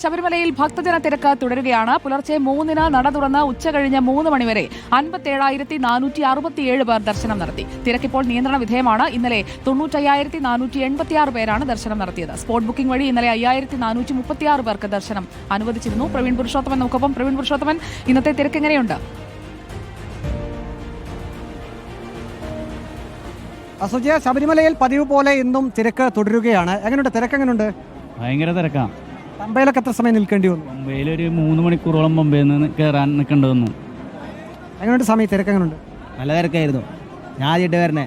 ശബരിമലയിൽ ഭക്തജന തിരക്ക് തുടരുകയാണ്. പുലർച്ചെ മൂന്നിന് നട തുറന്ന് ഉച്ച കഴിഞ്ഞ് മൂന്ന് മണിവരെ അൻപത്തേഴായിരത്തി നാനൂറ്റി അറുപത്തിയേഴ് പേർ ദർശനം നടത്തി. തിരക്കിപ്പോൾ നിയന്ത്രണ വിധേയമാണ്. ഇന്നലെ തൊണ്ണൂറ്റയ്യായിരത്തി നാനൂറ്റി എൺപത്തിയാറ് പേരാണ് ദർശനം നടത്തിയത്. സ്പോട്ട് ബുക്കിംഗ് വഴി ഇന്നലെ അയ്യായിരത്തി നാനൂറ്റി മുപ്പത്തിയാറ് പേർക്ക് ദർശനം അനുവദിച്ചിരുന്നു. പ്രവീൺ പുരുഷോത്തമൻ നമുക്കൊപ്പം. പ്രവീൺ പുരുഷോത്തമൻ ഇന്നത്തെ തിരക്ക് എങ്ങനെയുണ്ട്? അസുജയ ശബരിമലയിൽ പതിവ് പോലെ ഇന്നും തിരക്ക് തുടരുകയാണ്. എങ്ങനെയുണ്ട്? തിരക്ക് എങ്ങനെയുണ്ട്? ഭയങ്കര തിരക്കാ. പമ്പയിലൊക്കെ എത്ര സമയം നിൽക്കേണ്ടി വന്നു? പമ്പയിൽ ഒരു മൂന്ന് മണിക്കൂറോളം പമ്പയിൽ നിന്ന് കയറാൻ നിൽക്കേണ്ടി വന്നു. എങ്ങനെയുണ്ട് സമയം? തിരക്ക് എങ്ങനെയുണ്ട്? നല്ല തിരക്കായിരുന്നു. ഞാൻ ആദ്യമായിട്ട് വരണേ.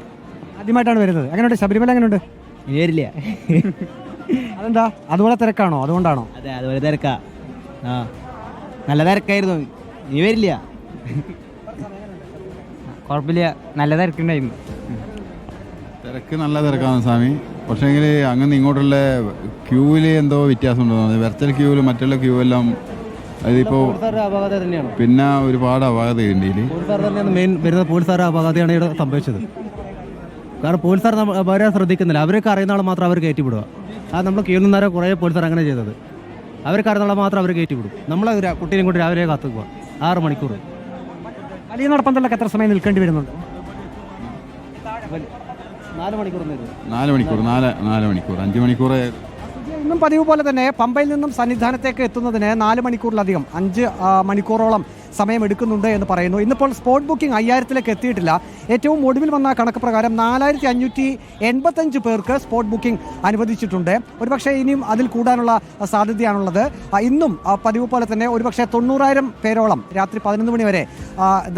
ആദ്യമായിട്ടാണ് വരുന്നത്. എങ്ങനെയുണ്ട്? ശബരിമല എങ്ങനെയുണ്ട്? ഇനി വരില്ല. അതെന്താ? അതുപോലെ തിരക്കാണോ? അതുകൊണ്ടാണോ? അതെ അതുപോലെ തിരക്കാ. ആ നല്ല തിരക്കായിരുന്നു. ഇനി വരില്ല. കുഴപ്പമില്ല. നല്ല തിരക്കുണ്ടായിരുന്നു. തിരക്ക് നല്ല തിരക്കാണ് സ്വാമി. പക്ഷേങ്കിൽ അങ്ങനെ ഇങ്ങോട്ടുള്ള ക്യൂവിൽ എന്തോ വ്യത്യാസം ഉണ്ടെന്ന് വെർച്വൽ ക്യൂവിൽ മറ്റുള്ള ക്യൂ എല്ലാം അതിപ്പോ പിന്നെ ഒരുപാട് അപാകത തന്നെയാണ് മെയിൻ വരുന്ന പോലീസുകാർ അപകടമാണ് ഇവിടെ സംഭവിച്ചത്. കാരണം പോലീസുകാർ അവരെ ശ്രദ്ധിക്കുന്നില്ല. അവർക്ക് അറിയുന്ന ആൾ മാത്രം അവർ കയറ്റി വിടുക അത് നമ്മൾ ക്യൂ നിന്നേരം കുറേ പോലീസുകാർ അങ്ങനെ ചെയ്തത്. അവർക്ക് അറിയുന്ന ആൾ മാത്രം അവർ കയറ്റി വിടും നമ്മളെ ഒരു കുട്ടീനെയും കൊണ്ട് രാവിലെ കാത്തുക. ആറ് മണിക്കൂർ. വലിയ നടപ്പന്തലൊക്കെ എത്ര സമയം നിൽക്കേണ്ടി വരുന്നുണ്ട്? നാല് മണിക്കൂർ നാല് മണിക്കൂർ നാല് നാല് മണിക്കൂർ അഞ്ച് മണിക്കൂർ. ഇന്നും പതിവ് പോലെ തന്നെ പമ്പയിൽ നിന്നും സന്നിധാനത്തേക്ക് എത്തുന്നതിന് നാല് മണിക്കൂറിലധികം അഞ്ച് മണിക്കൂറോളം സമയം എടുക്കുന്നുണ്ട് എന്ന് പറയുന്നു. ഇന്നിപ്പോൾ സ്പോട്ട് ബുക്കിംഗ് അയ്യായിരത്തിലേക്ക് എത്തിയിട്ടില്ല. ഏറ്റവും ഒടുവിൽ വന്ന കണക്ക് പ്രകാരം നാലായിരത്തി അഞ്ഞൂറ്റി എൺപത്തഞ്ച് പേർക്ക് സ്പോട്ട് ബുക്കിംഗ് അനുവദിച്ചിട്ടുണ്ട്. ഒരുപക്ഷെ ഇനിയും അതിൽ കൂടാനുള്ള സാധ്യതയാണുള്ളത്. ഇന്നും പതിവ് പോലെ തന്നെ ഒരുപക്ഷെ തൊണ്ണൂറായിരം പേരോളം രാത്രി പതിനൊന്ന് മണി വരെ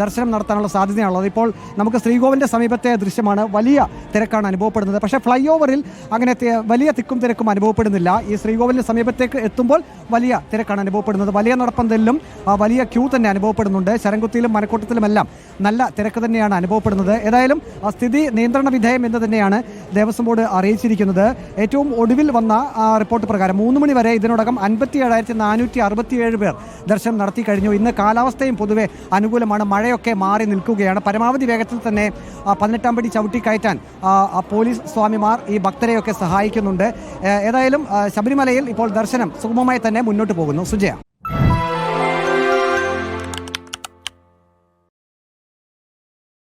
ദർശനം നടത്താനുള്ള സാധ്യതയാണുള്ളത്. ഇപ്പോൾ നമുക്ക് ശ്രീകോവിലിന്റെ സമീപത്തെ ദൃശ്യമാണ് വലിയ തിരക്കാണ് അനുഭവപ്പെടുന്നത്. പക്ഷേ ഫ്ലൈ ഓവറിൽ അങ്ങനെ വലിയ തിക്കും തിരക്കും അനുഭവപ്പെടുന്നില്ല. ഈ ശ്രീകോവിലിന് സമീപത്തേക്ക് എത്തുമ്പോൾ വലിയ തിരക്കാണ് അനുഭവപ്പെടുന്നത്. വലിയ നടപ്പന്തലിലും വലിയ ക്യൂ തന്നെ അനുഭവപ്പെടുന്നുണ്ട്. ശരംകുത്തിയിലും മനക്കൂട്ടത്തിലുമെല്ലാം നല്ല തിരക്ക് തന്നെയാണ് അനുഭവപ്പെടുന്നത്. ഏതായാലും സ്ഥിതി നിയന്ത്രണ വിധേയം എന്ന് തന്നെയാണ് ദേവസ്വം ബോർഡ് അറിയിച്ചിരിക്കുന്നത്. ഏറ്റവും ഒടുവിൽ വന്ന റിപ്പോർട്ട് പ്രകാരം മൂന്ന് മണി വരെ ഇതിനോടകം അൻപത്തി ഏഴായിരത്തി നാനൂറ്റി അറുപത്തിയേഴ് പേർ ദർശനം നടത്തി കഴിഞ്ഞു. ഇന്ന് കാലാവസ്ഥയും പൊതുവെ അനുകൂലമാണ്. മഴയൊക്കെ മാറി നിൽക്കുകയാണ്. പരമാവധി വേഗത്തിൽ തന്നെ പതിനെട്ടാം പടി ചവിട്ടി കയറ്റാൻ ആ, ആ, പോലീസ് സ്വാമിമാർ ഈ ഭക്തരെയൊക്കെ സഹായിക്കുന്നുണ്ട്. ഏതായാലും ശബരിമലയിൽ ഇപ്പോൾ ദർശനം സുഗമമായി തന്നെ മുന്നോട്ട് പോകുന്നു. സുജയ.